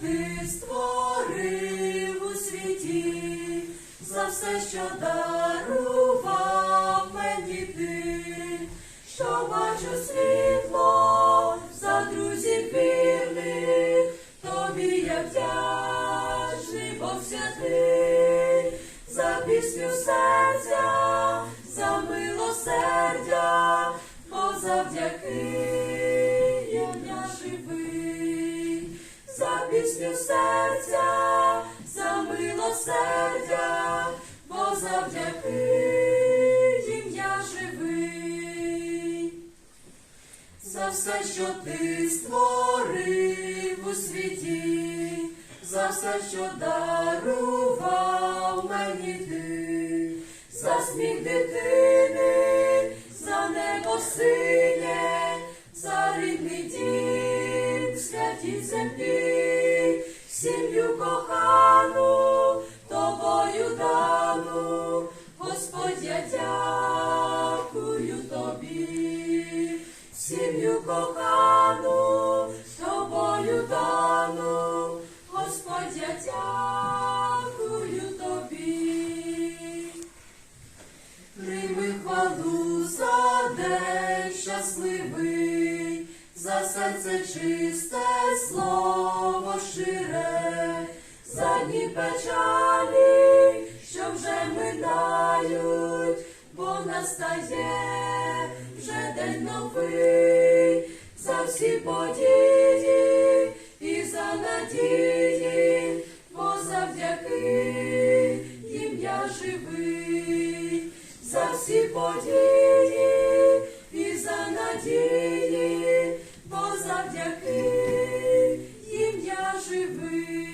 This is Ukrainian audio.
ти створив у світі, за все, що дарував мені ти, що бачу світло за друзів вірних, тобі я вдячний, Бог святий, за пісню серця, за милосердя, пісню серця, за милосердя, бо завдяки їм я живий. За все, що ти створив у світі, за все, що дарував мені ти, за сміх дитини, землі, сім'ю кохану, тобою дану, Господь, я дякую тобі. Сім'ю кохану, тобою дану, Господь, я дякую тобі. Прийми хвалу за день щасливий, за серце чисте слово шире, за дні печалі, що вже минають, бо настає вже день новий, за всі події і за надії, бо завдяки їм я живий, за всі події. живи.